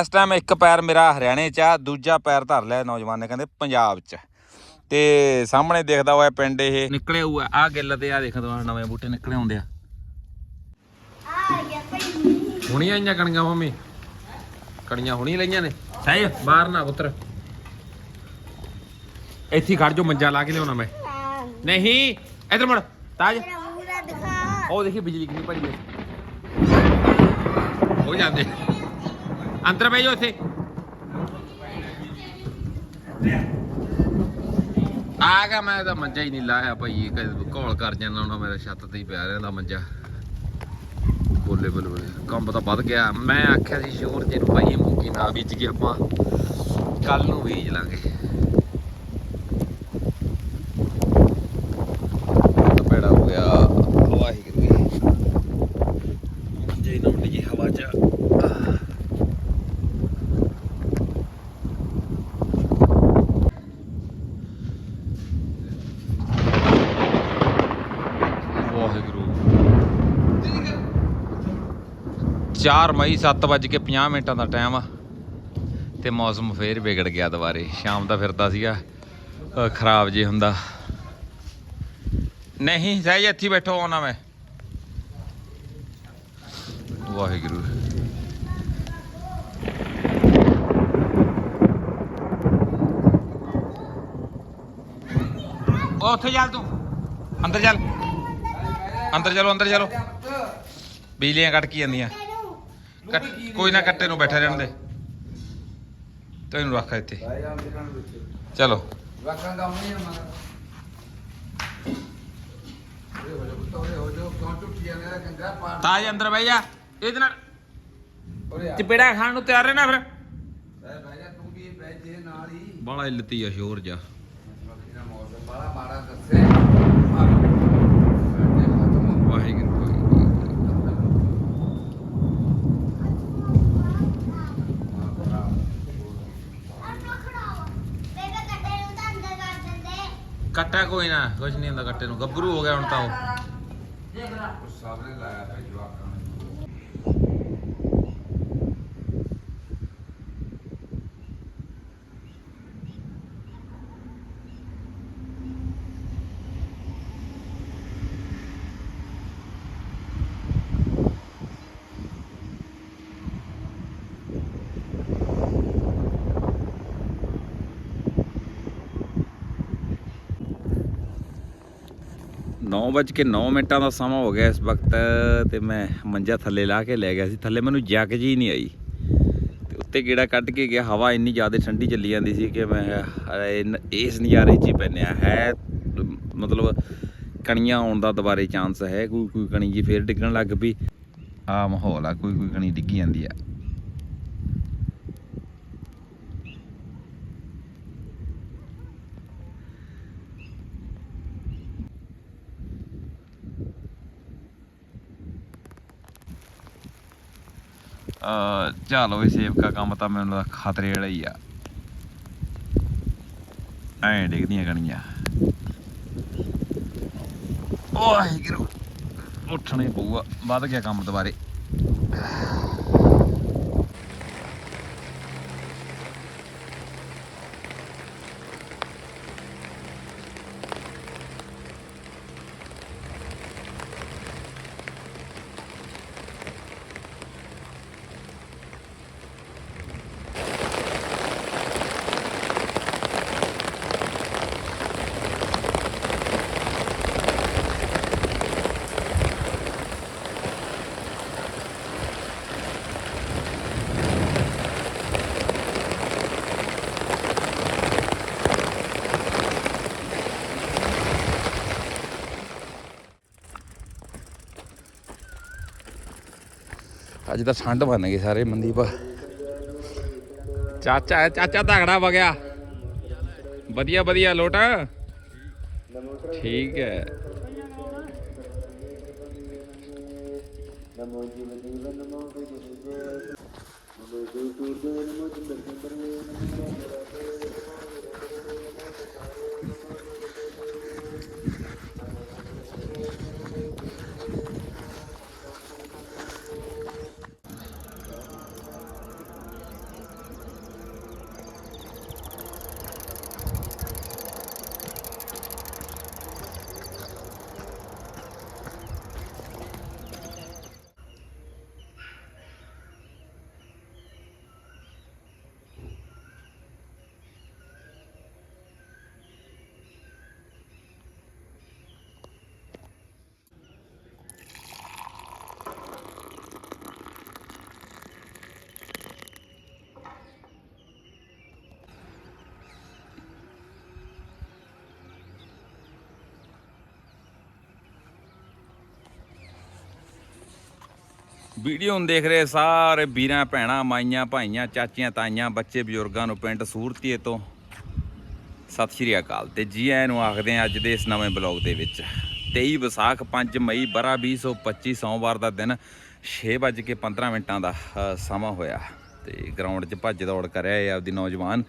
ਇਸ ਟਾਈਮ ਇੱਕ ਪੈਰ ਮੇਰਾ ਹਰਿਆਣੇ 'ਚ ਆ, ਦੂਜਾ ਪੈਰ ਧਰ ਲਿਆ ਨੌਜਵਾਨ ਨੇ ਕਹਿੰਦੇ ਪੰਜਾਬ 'ਚ। ਤੇ ਸਾਹਮਣੇ ਦੇਖਦਾ ਹੋਇਆ ਪਿੰਡ ਇਹ। ਨਿਕਲੇ ਹੋਇਆ ਆ ਗਿੱਲ ਤੇ ਆ ਦੇਖ ਦੋ ਨਵੇਂ ਬੂਟੇ ਨਿਕਲੇ ਆਉਂਦੇ ਆ। ਹੁਣੀ ਆਈਆਂ ਕਣੀਆਂ ਮੰਮੀ। ਕਣੀਆਂ ਹੁਣੀ ਲਈਆਂ ਨੇ। ਸਹੀ, ਬਾਹਰ ਨਾ ਪੁੱਤਰ। ਇੱਥੇ ਖੜ ਜੋ ਮੰਜਾ ਲਾ ਕੇ ਲਿਆਉਣਾ ਮੈਂ। ਨਹੀਂ, ਇਧਰ ਮੁੜ, ਤਾਜ। ਉਹ ਦੇਖੀ ਬਿਜਲੀ ਕਿੰਨੀ ਭਰੀ ਹੈ ਹੋ ਜਾਂਦੇ। ਅੰਦਰ ਬਹਿ ਜਾਓ ਇੱਥੇ ਆ ਗਿਆ ਮੈਂ ਤਾਂ ਮੰਜਾ ਹੀ ਨਹੀਂ ਲਾਇਆ ਭਾਈ ਕਦੇ ਘੋਲ ਕਰ ਜਾਂਦਾ ਉਹਨਾਂ ਮੇਰਾ ਛੱਤ ਤੇ ਹੀ ਪਿਆ ਰਹਿੰਦਾ ਮੰਜਾ। ਬੋਲੇ ਬੋਲੇ ਬੋਲੇ, ਕੰਮ ਤਾਂ ਵੱਧ ਗਿਆ। ਮੈਂ ਆਖਿਆ ਸੀ, ਸ਼ੋਰ ਜੇ ਨੂੰ ਭਾਈ ਮੂੰਗੀ ਨਾ ਬੀਜ ਕੇ ਆਪਾਂ। ਕੱਲ ਨੂੰ ਬੀਜ ਲਾਂਗੇ ਤਾਂ ਪੈੜਾ ਹੋ ਗਿਆ ਹਵਾ ਹੀ ਗਈ ਮੰਜੇ ਨਾ ਉੱਡ ਜੀ ਹਵਾ ਚ ਆਹ। ਵਾਹਿਗੁਰੂ 4 ਮਈ 7:50 ਮਿੰਟਾਂ ਦਾ ਟਾਈਮ ਆ। ਤੇ ਮੌਸਮ ਫੇਰ ਵਿਗੜ ਗਿਆ ਦੁਬਾਰੇ। ਸ਼ਾਮ ਦਾ ਫਿਰਦਾ ਸੀਗਾ ਖਰਾਬ ਜੇ ਹੁੰਦਾ। ਨਹੀਂ, ਸਹਿਜ ਇੱਥੇ ਬੈਠੋ ਆਉਣਾ ਮੈਂ। ਵਾਹਿਗੁਰੂ। ਉਹ ਉੱਥੇ ਚੱਲ ਤੂੰ। ਅੰਦਰ ਚੱਲ। ਅੰਦਰ ਚਲੋ ਅੰਦਰ ਚਲੋ। ਬਿਜਲੀਆਂ ਕੱਟ ਕੀ ਜਾਂਦੀਆਂ। ਕੱਟ- ਕੋਈ ਨਾ ਕੱਟੇ ਨੂੰ ਬੈਠਾ ਰਹਿਣ ਦੇ। ਤੈਨੂੰ ਰੱਖ ਇੱਥੇ। ਚਲੋ। ਰੱਖਾਂ ਕੰਮ ਨਹੀਂ ਮਗਰ ਇਹ ਹੋ ਜਾ ਪੁੱਤ ਉਰੇ ਹੋ ਜਾ ਕਿਉਂ ਟੁੱਟੀਆਂ ਨੇ ਕੰਗਾ ਪਾੜ ਤਾਜ ਅੰਦਰ ਬਹਿ ਜਾ ਇਹਦੇ ਨਾਲ। ਉਰੇ ਆ। ਚਪੇੜਾ ਖਾਣ ਨੂੰ ਤਿਆਰ ਰਹਿਣਾ ਫਿਰ। ਬਹਿ ਬਹਿ ਜਾ ਤੂੰ ਵੀ ਬਹਿ ਜੇ ਨਾਲ ਹੀ। ਬੜਾ ਇਲਤੀ ਆ ਸ਼ੋਰ ਜਾ ਮੱਖੀਨਾ ਮੌਸਮ ਬੜਾ ਮਾੜਾ ਦੱਸੇ ਸਾਡੇ ਖਤਮ ਵਾਹਿਗੁਰੂ ਕੱਟਾ ਕੋਈ ਨਾ ਕੁਝ ਨਹੀਂ ਹੁੰਦਾ ਕੱਟੇ ਨੂੰ ਗੱਭਰੂ ਹੋ ਗਿਆ ਹੁਣ ਤਾਂ ਉਹ ਸਾਹਮਣੇ ਲਾਇਆ ਪਿਆ ਜਵਾਕਾਂ 9:09 ਮਿੰਟਾਂ ਦਾ ਸਮਾਂ ਹੋ ਗਿਆ ਇਸ ਵਕਤ, ਤੇ ਮੈਂ ਮੰਜਾ ਥੱਲੇ ਲਾ ਕੇ ਲੈ ਗਿਆ ਸੀ। ਥੱਲੇ ਮੈਨੂੰ ਜੱਗ ਜੀ ਨਹੀਂ ਆਈ। ਤੇ ਉੱਤੇ ਗੇੜਾ ਕੱਢ ਕੇ ਗਿਆ। ਹਵਾ ਇੰਨੀ ਜ਼ਿਆਦਾ ਠੰਡੀ ਚੱਲੀ ਜਾਂਦੀ ਸੀ ਕਿ ਮੈਂ ਇਸ ਨਜ਼ਾਰੇ 'ਚ ਹੀ ਪੈਨਿਆ ਹੈ, ਮਤਲਬ ਕਣੀਆਂ ਆਉਣ ਦਾ ਦੁਬਾਰੇ ਚਾਂਸ ਹੈ। ਕੋਈ ਕੋਈ ਕਣੀ ਜੀ ਫੇਰ ਡਿੱਗਣ ਲੱਗ ਪਈ। ਆ ਮਾਹੌਲ ਆ। ਕੋਈ ਕੋਈ ਕਣੀ ਡਿੱਗੀ ਜਾਂਦੀ ਆ। ਅ ਚਲੋ ਵੀ ਕੰਮ ਤਾਂ ਮੈਨੂੰ ਲੱਗਦਾ ਖਤਰੇ ਵਾਲਾ ਹੀ ਆ। ਐਂ ਡਿੱਗਦੀਆਂ ਕਣੀਆਂ। ਵਾਹਿਗੁਰੂ, ਉੱਠਣੇ ਪਊਗਾ। ਵੱਧ ਗਿਆ ਕੰਮ ਦੁਬਾਰੇ। अज तो ठंड बन गए सारे मनदीप चाचा चाचा तगड़ा बगया वधिया वधिया लोटा ठीक है ਵੀਡੀਓ ਨੂੰ ਦੇਖ ਰਹੇ ਸਾਰੇ ਵੀਰਾਂ, ਭੈਣਾਂ, ਮਾਈਆਂ, ਭਾਈਆਂ, ਚਾਚੀਆਂ, ਤਾਈਆਂ, ਬੱਚੇ, ਬਜ਼ੁਰਗਾਂ ਨੂੰ ਪਿੰਡ ਸੂਰਤੀਏ ਤੋਂ ਸਤਿ ਸ਼੍ਰੀ ਅਕਾਲ ਤੇ ਜੀ ਆਇਆਂ ਨੂੰ ਆਖਦੇ ਹਾਂ ਅੱਜ ਦੇ ਇਸ ਨਵੇਂ ਬਲੌਗ ਦੇ ਵਿੱਚ। 23 ਵਿਸਾਖ 5 ਮਈ, ਬਰਾ 2025 ਸੋਮਵਾਰ ਦਾ ਦਿਨ 6:15 ਮਿੰਟਾਂ ਦਾ ਸਮਾਂ ਹੋਇਆ ਤੇ ਗਰਾਊਂਡ 'ਚ ਭੱਜ ਦੌੜ ਕਰਿਆ ਰਿਹਾ ਆਪਦੀ ਨੌਜਵਾਨ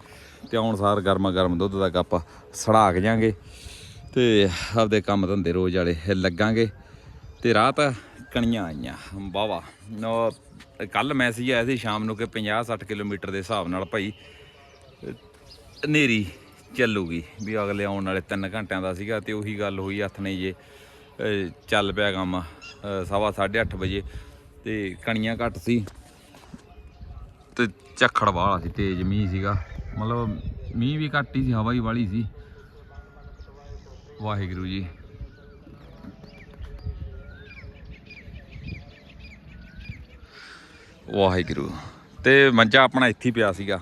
ਤੇ ਆਉਣ ਸਾਰ ਗਰਮਾ ਗਰਮ ਦੁੱਧ ਦਾ ਕੱਪ ਸੜਾਕ ਜਾਾਂਗੇ ਤੇ ਆਪਦੇ ਕੰਮ ਧੰਦੇ ਰੋਜ਼ ਵਾਲੇ ਲੱਗਾਂਗੇ ਤੇ ਰਾਤ ਕਣੀਆਂ ਆਈਆਂ। ਵਾਵਾ ਕੱਲ ਮੈਸੇਜ ਆਇਆ ਸੀ ਸ਼ਾਮ ਨੂੰ ਕਿ 50 60 ਕਿਲੋਮੀਟਰ ਦੇ ਹਿਸਾਬ ਨਾਲ ਭਾਈ, ਹਨੇਰੀ ਚੱਲੂਗੀ ਵੀ ਅਗਲੇ ਆਉਣ ਵਾਲੇ 3 ਘੰਟਿਆਂ ਦਾ ਸੀਗਾ ਤੇ ਉਹੀ ਗੱਲ ਹੋਈ ਹੱਥ ਨੇ ਜੇ ਚੱਲ ਪਿਆ ਕੰਮ, ਅਹ, ਸਵਾ 8:30 ਵਜੇ ਤੇ ਕਣੀਆਂ ਘੱਟ ਸੀ ਤੇ ਝੱਖੜ ਵਾਲਾ ਸੀ, ਤੇਜ਼ ਮੀਂਹ ਸੀਗਾ। ਮਤਲਬ ਮੀਂਹ ਵੀ ਘੱਟ ਹੀ ਸੀ, ਹਵਾ ਹੀ ਵਾਲੀ ਸੀ। ਵਾਹਿਗੁਰੂ ਜੀ। ਵਾਹਿਗੁਰੂ। ਤੇ ਮੰਜਾ ਆਪਣਾ ਇੱਥੇ ਪਿਆ ਸੀਗਾ।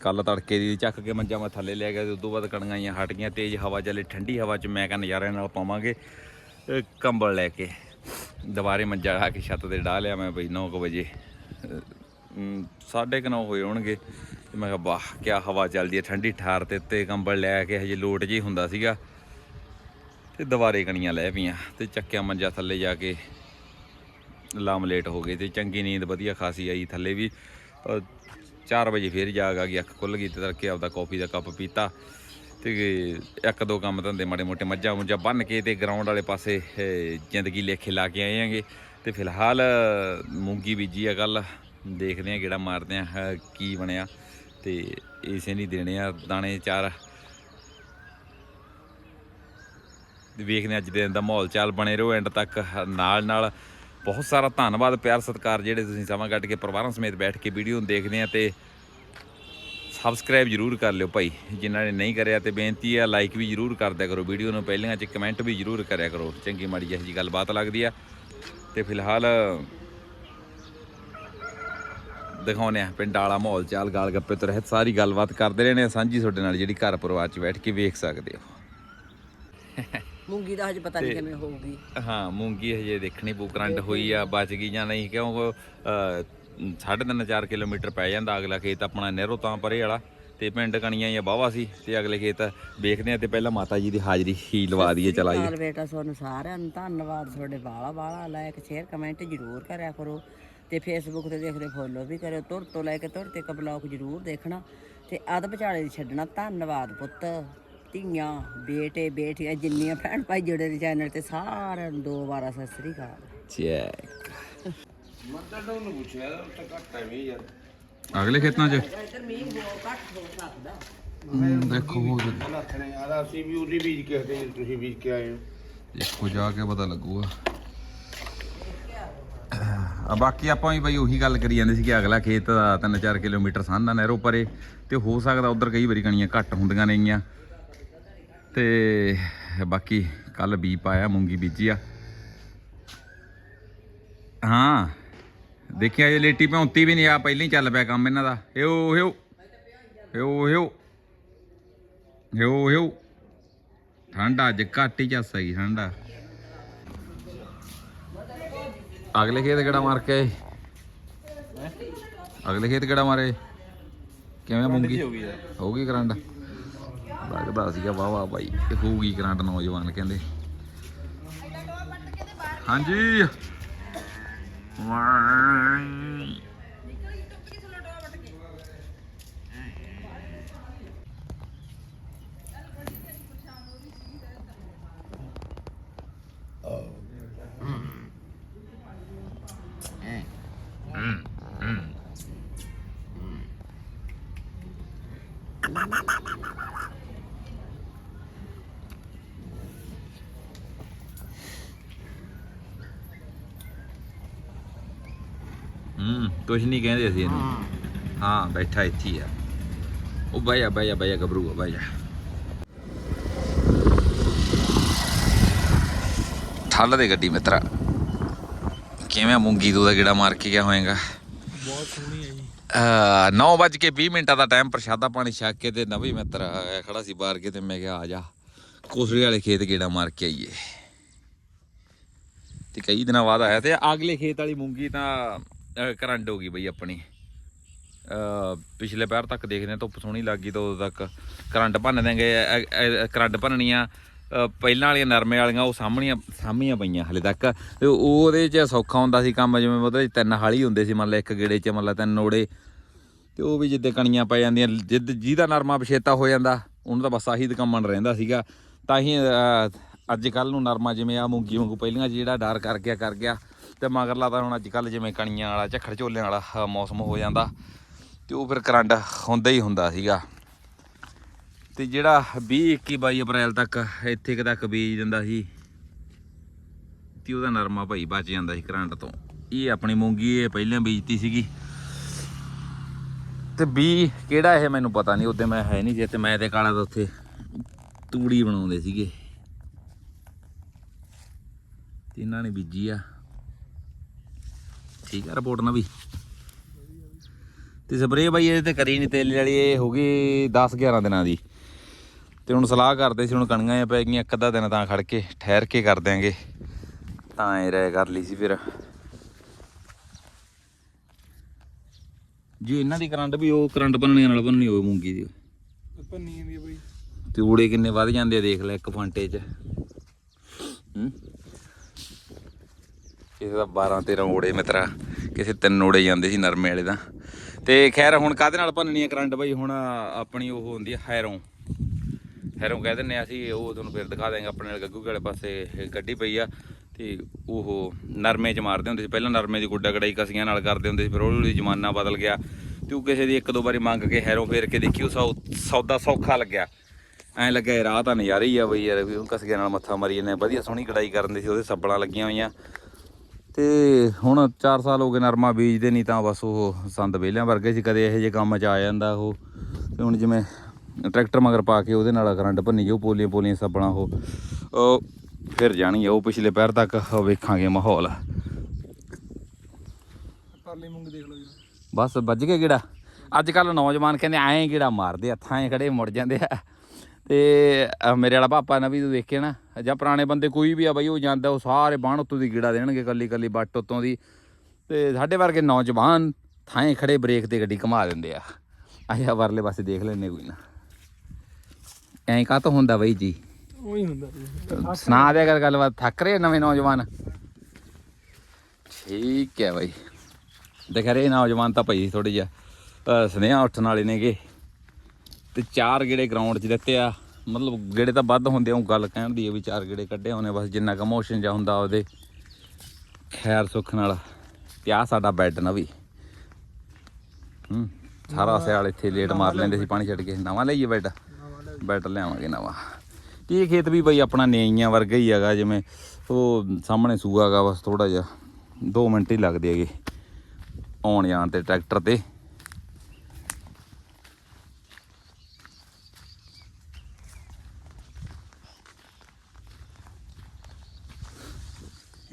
ਕੱਲ ਤੜਕੇ ਦੀ ਚੱਕ ਕੇ ਮੰਜਾ ਮੈਂ ਥੱਲੇ ਲੈ ਗਿਆ ਤੇ ਉਦੋਂ ਬਾਅਦ ਕਣੀਆਂ ਆਈਆਂ, ਹਟ ਗਈਆਂ, ਤੇਜ਼ ਹਵਾ ਚੱਲੇ, ਠੰਡੀ ਹਵਾ 'ਚ ਮੈਂ ਕਿਹਾ ਨਜ਼ਾਰਿਆਂ ਨਾਲ ਪਾਵਾਂਗੇ ਕੰਬਲ ਲੈ ਕੇ। ਦੁਬਾਰੇ ਮੰਜਾ ਆ ਕੇ ਛੱਤ ਤੇ ਢਾ ਲਿਆ ਮੈਂ ਬਈ 9 ਵਜੇ। ਅਹ, ਅਮ, ਸਾਢੇ ਕੁ ਨੌ ਹੋਏ ਹੋਣਗੇ। ਤੇ ਮੈਂ ਕਿਹਾ, ਵਾਹ ਕੀ ਹਵਾ ਚੱਲਦੀ ਹੈ, ਠੰਡੀ ਠਾਰ ਤੇ ਉੱਤੇ ਕੰਬਲ ਲੈ ਕੇ ਹਜੇ ਲੋਟ ਜੀ ਹੁੰਦਾ ਸੀਗਾ। ਤੇ ਦੁਬਾਰੇ ਕਣੀਆਂ ਲੈ ਪਈਆਂ ਤੇ ਚੱਕਿਆ ਮੰਜਾ ਥੱਲੇ ਜਾ ਕੇ। ਲਾਮ ਲੇਟ ਹੋ ਗਏ ਤੇ ਚੰਗੀ ਨੀਂਦ ਵਧੀਆ ਖਾਸੀ ਆਈ ਥੱਲੇ ਵੀ। 4 ਵਜੇ ਫੇਰ ਜਾਗ ਆ ਗਈ, ਅੱਖ ਖੁੱਲ ਗਈ ਤੇ ਤੜਕੇ ਆਪਦਾ ਕਾਫੀ ਦਾ ਕੱਪ ਪੀਤਾ। ਤੇ ਇੱਕ ਦੋ ਕੰਮ ਧੰਦੇ ਮਾੜੇ ਮੋਟੇ ਮੱਝਾਂ ਮੁੱਝਾਂ ਬੰਨ ਕੇ ਤੇ ਗਰਾਊਂਡ ਵਾਲੇ ਪਾਸੇ ਜ਼ਿੰਦਗੀ ਲੇਖੇ ਲਾ ਕੇ ਆਏ ਆਂਗੇ। ਤੇ ਫਿਲਹਾਲ ਮੂੰਗੀ ਬੀਜੀ ਆ ਕੱਲ ਦੇਖਦੇ ਆ ਕਿਹੜਾ ਮਾਰਦੇ ਆ ਕੀ ਬਣਿਆ। ਤੇ ਇਸੇ ਨਹੀਂ ਦੇਣੇ ਆ ਦਾਣੇ, ਚਾਰ। ਵੇਖਦੇ ਹਾਂ ਅੱਜ ਦੇ ਦਿਨ ਦਾ ਮਾਹੌਲ ਚਾਲ ਬਣੇ ਰਹੋ ਐਂਡ ਤੱਕ ਨਾਲ ਨਾਲ ਬਹੁਤ ਸਾਰਾ ਧੰਨਵਾਦ, ਪਿਆਰ ਸਤਿਕਾਰ ਜਿਹੜੇ ਤੁਸੀਂ ਸਮਾਂ ਕੱਢ ਕੇ ਪਰਿਵਾਰਾਂ ਸਮੇਤ ਬੈਠ ਕੇ ਵੀਡੀਓ ਨੂੰ ਦੇਖਦੇ ਆ ਤੇ ਸਬਸਕ੍ਰਾਈਬ ਜਰੂਰ ਕਰ ਲਿਓ ਭਾਈ, ਜਿਨ੍ਹਾਂ ਨੇ ਨਹੀਂ ਕਰਿਆ ਤੇ ਬੇਨਤੀ ਆ ਲਾਈਕ ਵੀ ਜਰੂਰ ਕਰ ਦਿਆ ਕਰੋ ਵੀਡੀਓ ਨੂੰ ਪਹਿਲੀਆਂ ਚ ਕਮੈਂਟ ਵੀ ਜਰੂਰ ਕਰਿਆ ਕਰੋ, ਚੰਗੀ ਮਾੜੀ ਜਿਹੀ ਗੱਲਬਾਤ ਲੱਗਦੀ ਆ। ਤੇ ਫਿਲਹਾਲ ਦਿਖਾਉਨੇ ਆ ਪਿੰਡ ਵਾਲਾ ਮਾਹੌਲ, ਚਾਲ ਗਾਲ ਗੱਪੇ ਤੋਂ ਰਹਿਤ ਸਾਰੀ ਗੱਲਬਾਤ ਕਰਦੇ ਰਹਿਣੇ ਆ, ਸਾਂਝੀ ਤੁਹਾਡੇ ਨਾਲ ਜਿਹੜੀ ਘਰ ਪਰਿਵਾਰ ਚ ਬੈਠ ਕੇ ਵੇਖ ਸਕਦੇ ਹੋ। ਮੂੰਗੀ ਦਾ ਹਜੇ ਪਤਾ ਨਹੀਂ ਕਿਵੇਂ ਹੋਊਗੀ। ਹਾਂ ਮੂੰਗੀ ਹਜੇ ਦੇਖਣੀ ਪੂ ਕਰੰਟ ਹੋਈ ਆ ਬਚ ਗਈ ਜਾਂ ਨਹੀਂ ਕਿਉਂ ਸਾਢੇ ਤਿੰਨ 4 ਕਿਲੋਮੀਟਰ ਪੈ ਜਾਂਦਾ ਅਗਲਾ ਖੇਤ ਆਪਣਾ ਨਹਿਰੋ ਤਾਂ ਪਰੇ ਵਾਲਾ ਤੇ ਪਿੰਡ ਕਣੀਆਂ ਜਾਂ ਬਾਵਾ ਸੀ ਤੇ ਅਗਲੇ ਖੇਤ ਵੇਖਦੇ ਆ ਤੇ ਪਹਿਲਾਂ ਮਾਤਾ ਜੀ ਦੀ ਹਾਜ਼ਰੀ ਹੀ ਲਵਾ ਦਈਏ ਚਲਾਈਏ। ਨਾਲ ਬੇਟਾ ਤੁਹਾਨੂੰ ਸਾਰਿਆਂ ਨੂੰ ਧੰਨਵਾਦ ਤੁਹਾਡੇ ਬਾਲਾ ਬਾਲਾ ਲਾਇਕ ਸ਼ੇਅਰ ਕਮੈਂਟ ਜ਼ਰੂਰ ਕਰਿਆ ਕਰੋ ਤੇ ਫੇਸਬੁੱਕ ਤੇ ਦੇਖਦੇ ਫੋਲੋ ਵੀ ਕਰਿਓ ਤੁਰ ਤੋਂ ਲੈ ਕੇ ਤੁਰ ਤੱਕ ਬਲੌਗ ਜ਼ਰੂਰ ਦੇਖਣਾ ਤੇ ਅਧ ਵਿਚਾਲੇ ਛੱਡਣਾ ਧੰਨਵਾਦ ਪੁੱਤ। ਧੀਆਂ ਬੇਟੇ ਬੇਟੀਆਂ ਜਿੰਨੀਆਂ ਭੈਣ ਭਾਈ ਜੁੜੇ ਨੇ ਚੈਨਲ ਤੇ ਸਾਰਿਆਂ ਨੂੰ ਦੋ ਵਾਰਾ ਸਤਿ ਸ੍ਰੀ ਅਕਾਲ। ਚੈੱਕ ਮੱਦਾ ਤੋਂ ਨੂੰ ਪੁੱਛਿਆ ਤਾਂ ਘੱਟ ਹੈ ਵੀ ਯਾਰ। ਅਗਲੇ ਖੇਤਾਂ 'ਚ? ਇੱਧਰ ਮੀਂਹ ਬਹੁਤ ਘੱਟ ਹੋ ਸਕਦਾ। ਦੇਖੋ ਹੋ ਹੱਥ ਨੇ ਯਾਰ ਅਸੀਂ ਵੀ ਉਹਦੀ ਬੀਜ ਕੇ ਹਟੇ ਜੀ, ਤੁਸੀਂ ਬੀਜ ਕੇ ਆਏ ਹੋ। ਦੇਖੋ ਜਾ ਕੇ ਪਤਾ ਲੱਗੂਗਾ। ਆ ਬਾਕੀ ਆਪਾਂ ਵੀ ਬਈ ਉਹੀ ਗੱਲ ਕਰੀ ਜਾਂਦੇ ਸੀ ਕਿ ਅਗਲਾ ਖੇਤ ਦਾ 3-4 ਕਿਲੋਮੀਟਰ ਸਾਂਝਾ ਨਹਿਰੋ ਪਰੇ ਤੇ ਹੋ ਸਕਦਾ ਉਧਰ ਕਈ ਵਾਰੀ ਕਣੀਆਂ ਘੱਟ ਹੁੰਦੀਆਂ ਨੇਗੀਆਂ। ਤੇ ਬਾਕੀ ਕੱਲ ਬੀ ਪਾਇਆ ਮੂੰਗੀ ਬੀਜੀ ਆ। ਹਾਂ ਦੇਖਿਆ ਜੇ ਲੇਟੀ ਭੌਂਤੀ ਵੀ ਨਹੀਂ ਆ ਪਹਿਲਾਂ ਹੀ ਚੱਲ ਪਿਆ ਕੰਮ ਇਹਨਾਂ ਦਾ। ਹਿਓ ਹਿਓ ਹਿਓ ਹਿਓ ਹਿਓ ਹਿਓ। ਠੰਡਾ ਅੱਜ ਘੱਟ ਹੀ ਚੱਸ ਗਈ ਠੰਡਾ ਅਗਲੇ ਖੇਤ ਕਿਹੜਾ ਮਾਰ ਕੇ? ਅਗਲੇ ਖੇਤ ਕਿਹੜਾ ਮਾਰੇ? ਕਿਵੇਂ ਮੂੰਗੀ? ਹੋ ਗਈ ਕਰੰਟ ਲੱਗਦਾ ਸੀਗਾ ਵਾਹ ਵਾਹ ਬਾਈ ਇਹ ਹੋਊਗੀ ਕਰੰਟ ਨੌਜਵਾਨ ਕਹਿੰਦੇ। ਹਾਂਜੀ। ਵਾਈ। ਕੁਛ ਨਹੀਂ ਕਹਿੰਦੇ ਅਸੀਂ ਇਹਨੂੰ। ਹਾਂ। ਬੈਠਾ ਇੱਥੇ ਹੀ ਆ। ਉਹ ਬਹਿ ਜਾ ਗੱਭਰੂ ਬਹਿ ਜਾ। ਠੱਲ ਦੇ ਗੱਡੀ ਮਿੱਤਰਾ। ਕਿਵੇਂ ਮੂੰਗੀ ਤੂੰ ਦਾ ਗੇੜਾ ਮਾਰ ਕੇ ਗਿਆ ਹੋਏਗਾ? ਬਹੁਤ ਸੋਹਣੀ ਹੈ ਜੀ। 9:20 ਮਿੰਟਾਂ ਦਾ ਟਾਈਮ ਪ੍ਰਸ਼ਾਦਾ ਪਾਣੀ ਛਕ ਕੇ ਤੇ ਨਵੀਂ ਮਿੱਤਰ ਆਇਆ ਖੜਾ ਸੀ ਬਾਹਰ ਕੇ ਤੇ ਮੈਂ ਕਿਹਾ ਆ ਜਾ। ਕੋਸੜੀ ਵਾਲੇ ਖੇਤ ਗੇੜਾ ਮਾਰ ਕੇ ਆਈਏ। ਤੇ ਕਈ ਦਿਨਾਂ ਬਾਅਦ ਆਇਆ ਤੇ ਅਗਲੇ ਖੇਤ ਵਾਲੀ ਮੂੰਗੀ ਤਾਂ ਕਰੰਟ ਹੋ ਗਈ ਬਈ ਆਪਣੀ। ਪਿਛਲੇ ਪੈਰ ਤੱਕ ਦੇਖਦੇ ਹਾਂ, ਧੁੱਪ ਸੋਹਣੀ ਲੱਗ ਗਈ ਤਾਂ ਉਦੋਂ ਤੱਕ ਕਰੰਟ ਭੰਨ ਦੇਂਗੇ ਕਰੰਟ ਭੰਨਣੀਆਂ ਪਹਿਲਾਂ ਵਾਲੀਆਂ ਨਰਮੇ ਵਾਲੀਆਂ, ਉਹ ਸਾਹਮਣੀਆਂ ਸਾਹਮਣੀਆਂ ਪਈਆਂ ਹਲੇ ਤੱਕ। ਤੇ ਉਹਦੇ 'ਚ ਸੌਖਾ ਹੁੰਦਾ ਸੀ ਕੰਮ, ਜਿਵੇਂ ਉਹਦੇ 'ਚ ਤਿੰਨ ਹਾਲੀ ਹੁੰਦੇ ਸੀ, ਮੰਨ ਲਾ ਇੱਕ ਗੇੜੇ 'ਚ, ਮੰਨ ਲਾ ਤਿੰਨ ਨੋੜੇ। ਤੇ ਉਹ ਵੀ ਜਿੱਦੇ ਕਣੀਆਂ ਪੈ ਜਾਂਦੀਆਂ, ਜਿੱਦ ਜਿਹਦਾ ਨਰਮਾ ਪਛੇਤਾ ਹੋ ਜਾਂਦਾ, ਉਹਨੂੰ ਤਾਂ ਬਸ ਆਹੀ ਦਕੰਮਣ ਰਹਿੰਦਾ ਸੀਗਾ। ਤਾਂ ਹੀ ਅੱਜ ਕੱਲ ਨੂੰ ਨਰਮਾ ਜਿਵੇਂ ਆ ਮੂੰਗੀ ਵਾਂਗੂ ਪਹਿਲੀਆਂ 'ਚ ਜਿਹੜਾ ਡਰ ਕਰ ਗਿਆ ਕਰ ਗਿਆ। ਤੇ ਮਗਰ ਤਾਂ ਹੁਣ ਅੱਜ ਕੱਲ ਜਿਵੇਂ ਕਣੀਆਂ ਵਾਲਾ, ਝੱਖੜ ਝੋਲਿਆਂ ਵਾਲਾ ਮੌਸਮ ਹੋ ਜਾਂਦਾ। ਤੇ ਉਹ ਫਿਰ ਕਰੰਟ ਹੁੰਦਾ ਹੀ ਹੁੰਦਾ ਸੀਗਾ। ਤੇ ਜਿਹੜਾ 20 21 22 ਅਪ੍ਰੈਲ ਤੱਕ ਇੱਥੇ ਕੁ ਤੱਕ ਬੀਜ ਦਿੰਦਾ ਸੀ, ਤੇ ਉਹਦਾ ਨਰਮਾ ਭਾਈ ਬਚ ਜਾਂਦਾ ਸੀ ਕਰੰਟ ਤੋਂ। ਇਹ ਆਪਣੀ ਮੂੰਗੀ ਇਹ ਪਹਿਲਾਂ ਬੀਜਤੀ ਸੀਗੀ। ਤੇ ਬੀ ਕਿਹੜਾ ਇਹ ਮੈਨੂੰ ਪਤਾ ਨਹੀਂ ਉਦੋਂ ਮੈਂ ਹੈ ਨਹੀਂ ਜੇ, ਤੇ ਮੈਂ ਤੇ ਕਾਲਾ ਤਾਂ ਉੱਥੇ ਤੂੜੀ ਬਣਾਉਂਦੇ ਸੀਗੇ। ਤੇ ਇਹਨਾਂ ਨੇ ਬੀਜੀ ਆ। ਠੀਕ ਆ ਰਿਪੋਰਟ ਨਾ ਵੀ। ਤੇ ਸਪਰੇਅ ਬਾਈ ਇਹਦੇ ਤੇ ਕਰੀ ਨਹੀਂ ਤੇਲ ਵਾਲੀ ਇਹ ਹੋ ਗਈ 10 11 ਦਿਨਾਂ ਦੀ। ਤੇ ਹੁਣ ਸਲਾਹ ਕਰਦੇ ਸੀ ਹੁਣ ਕਣੀਆਂ ਆ ਪੈ ਗਈਆਂ ਇੱਕ ਅੱਧਾ ਦਿਨ ਤਾਂ ਖੜ ਕੇ ਠਹਿਰ ਕੇ ਕਰ ਦਿਆਂਗੇ। ਤਾਂ ਐ ਰਹਿ ਕਰ ਲਈ ਸੀ ਫਿਰ। ਜੀ ਇਹਨਾਂ ਦੀ ਕਰੰਟ ਵੀ ਉਹ ਕਰੰਟ ਬੰਨਣੀਆਂ ਨਾਲ ਬੰਨਣੀ ਹੋਵੇ ਮੂੰਗੀ ਦੀ। ਪੰਨੀ ਦੀ ਬਈ। ਤੇ ਊੜੇ ਕਿੰਨੇ ਵੱਧ ਜਾਂਦੇ ਆ ਦੇਖ ਲੈ ਇੱਕ ਫਾਂਟੇ 'ਚ। ਹੂੰ? ਕਿਸੇ ਦਾ 12 13 ਓੜੇ ਮਿੱਤਰਾ, ਕਿਸੇ ਤਿੰਨ ਓੜੇ ਜਾਂਦੇ ਸੀ ਨਰਮੇ ਵਾਲੇ ਦਾ ਤੇ ਖੈਰ, ਹੁਣ ਕਾਹਦੇ ਨਾਲ ਭੰਨਣੀ ਹੈ ਕਰੰਟ ਬਈ, ਹੁਣ ਆਪਣੀ ਉਹ ਹੁੰਦੀ ਹੈ ਹੈਰੋਂ। ਹੈਰੋਂ ਕਹਿ ਦਿੰਨੇ ਆ ਅਸੀਂ, ਉਹ ਤੁਹਾਨੂੰ ਫਿਰ ਦਿਖਾ ਦਾਂਗੇ ਆਪਣੇ ਨਾਲ ਗੱਗੂ ਵਾਲੇ ਪਾਸੇ ਗੱਡੀ ਪਈ ਆ। ਤੇ ਉਹ ਨਰਮੇ 'ਚ ਮਾਰਦੇ ਹੁੰਦੇ ਸੀ। ਪਹਿਲਾਂ ਨਰਮੇ ਦੀ ਗੁੱਡਾ ਗੜਾਈ ਕਸੀਆਂ ਨਾਲ ਕਰਦੇ ਹੁੰਦੇ ਸੀ, ਫਿਰ ਹੌਲੀ ਹੌਲੀ ਜ਼ਮਾਨਾ ਬਦਲ ਗਿਆ। ਤੇ ਉਹ ਕਿਸੇ ਦੀ ਇੱਕ ਦੋ ਵਾਰੀ ਮੰਗ ਕੇ ਹੈਰੋਂ ਫੇਰ ਕੇ ਦੇਖੀ, ਉਹ ਸੌ- ਸੌਦਾ ਸੌਖਾ ਲੱਗਿਆ। ਐਂ ਲੱਗਿਆ ਰਾਹ ਤਾਂ ਨਜ਼ਾਰਾ ਹੀ ਆ ਬਈ ਯਾਰ, ਵੀ ਉਹ ਕਸੀਆਂ ਨਾਲ ਮੱਥਾ ਮਾਰੀ ਜਾਂਦੇ ਆ। ਵਧੀਆ ਸੋਹਣੀ ਕਢਾਈ ਕਰਨ ਦੇ ਸੀ, ਉਹਦੇ ਸੱਬਲਾਂ ਲੱਗੀਆਂ ਹੋਈਆਂ। ਤੇ ਹੁਣ 4 ਸਾਲ ਹੋ ਗਏ ਨਰਮਾ ਬੀਜਦੇ ਨਹੀਂ ਤਾਂ ਬਸ ਉਹ ਸੰਦ ਵੇਲਿਆਂ ਵਰਗੇ ਸੀ ਕਦੇ ਇਹੋ ਜਿਹੇ ਕੰਮ 'ਚ ਆ ਜਾਂਦਾ ਉਹ। ਤੇ ਹੁਣ ਜਿਵੇਂ ਟਰੈਕਟਰ ਮਗਰ ਪਾ ਕੇ ਉਹਦੇ ਨਾਲ ਕਰੰਟ ਭੰਨੀ ਜਾਓ ਪੋਲੀਆਂ ਪੋਲੀਆਂ ਸੱਬਲਾਂ ਉਹ। ਉਹ ਫਿਰ ਜਾਣੀ ਉਹ ਪਿਛਲੇ ਪੈਰ ਤੱਕ ਵੇਖਾਂਗੇ ਮਾਹੌਲ। ਪਰਲੀ ਮੂੰਗ ਦੇਖ ਲਓ ਜੀ। ਬਸ ਵੱਜ ਗਿਆ ਕਿਹੜਾ ਅੱਜ ਕੱਲ ਨੌਜਵਾਨ ਕਹਿੰਦੇ ਐਂ ਕਿਹੜਾ ਮਾਰਦੇ ਹੱਥਾਂ 'ਚ ਖੜੇ ਮੁੜ ਜਾਂਦੇ ਆ। ਤੇ ਮੇਰੇ ਵਾਲਾ ਪਾਪਾ ਨਾ ਵੀ ਤੂੰ ਦੇਖੇ ਨਾ ਜਾਂ ਪੁਰਾਣੇ ਬੰਦੇ ਕੋਈ ਵੀ ਆ ਬਈ ਉਹ ਜਾਂਦਾ ਉਹ ਸਾਰੇ ਬਾਣ ਉੱਤੋਂ ਦੀ ਗੀੜਾ ਦੇਣਗੇ ਕੱਲੀ ਕੱਲੀ ਬੱਟ ਉੱਤੋਂ ਦੀ। ਤੇ ਸਾਡੇ ਵਰਗੇ ਨੌਜਵਾਨ ਥਾਂ ਖੜੇ ਬ੍ਰੇਕ ਤੇ ਗੱਡੀ ਘੁਮਾ ਦਿੰਦੇ ਆ। ਆਇਆ ਵਰਲੇ ਪਾਸੇ ਦੇਖ ਲੈਨੇ ਕੋਈ ਨਾ। ਐਂ ਕਾਹ ਤੋਂ ਹੁੰਦਾ ਬਈ ਜੀ? ਉਹੀ ਹੁੰਦਾ ਸੁਣਾ ਦਿਆ ਕਰ ਗੱਲਬਾਤ ਥੱਕ ਰਹੇ ਨਵੇਂ ਨੌਜਵਾਨ? ਠੀਕ ਹੈ ਬਾਈ। ਦੇਖ ਰਹੇ ਨੌਜਵਾਨ ਤਾਂ ਭਾਈ ਥੋੜੇ ਜਿਹਾ ਸੁਨੇਹਾ ਉੱਠਣ ਵਾਲੇ ਨੇਗੇ। ਤੇ ਚਾਰ ਗੇੜੇ ਗਰਾਊਂਡ 'ਚ ਦਿੱਤੇ ਆ। ਮਤਲਬ ਗੇੜੇ ਤਾਂ ਵੱਧ ਹੁੰਦੇ ਆ, ਉਹ ਗੱਲ ਕਹਿਣ ਦੀ ਹੈ ਵੀ ਚਾਰ ਗੇੜੇ ਕੱਢੇ ਉਹਨੇ, ਬਸ ਜਿੰਨਾ ਕੁ ਮੋਸ਼ਨ ਜਾ ਹੁੰਦਾ ਉਹਦੇ। ਖੈਰ ਸੁੱਖ ਨਾਲ, ਤੇ ਆਹ ਸਾਡਾ ਬੈੱਡ ਨਾ ਵੀ। ਹੂੰ, ਸਾਰਾ ਸਿਆਲ ਇੱਥੇ ਲੇਟ ਮਾਰ ਲੈਂਦੇ ਸੀ, ਪਾਣੀ ਛੱਡ ਕੇ। ਨਵਾਂ ਲਈਏ ਬੈੱਡ ਬੈੱਡ ਲਿਆਵਾਂਗੇ ਨਵਾਂ। ਤੇ ਇਹ ਖੇਤ ਵੀ ਬਈ ਆਪਣਾ ਨੇਈਆਂ ਵਰਗਾ ਹੀ ਹੈਗਾ, ਜਿਵੇਂ ਉਹ ਸਾਹਮਣੇ ਸੂਆ ਹੈਗਾ, ਬਸ ਥੋੜਾ ਜਿਹਾ 2 ਮਿੰਟ ਹੀ ਲੱਗਦੇ ਹੈਗੇ। ਆਉਣ ਜਾਣ ਤੇ ਟਰੈਕਟਰ ਤੇ।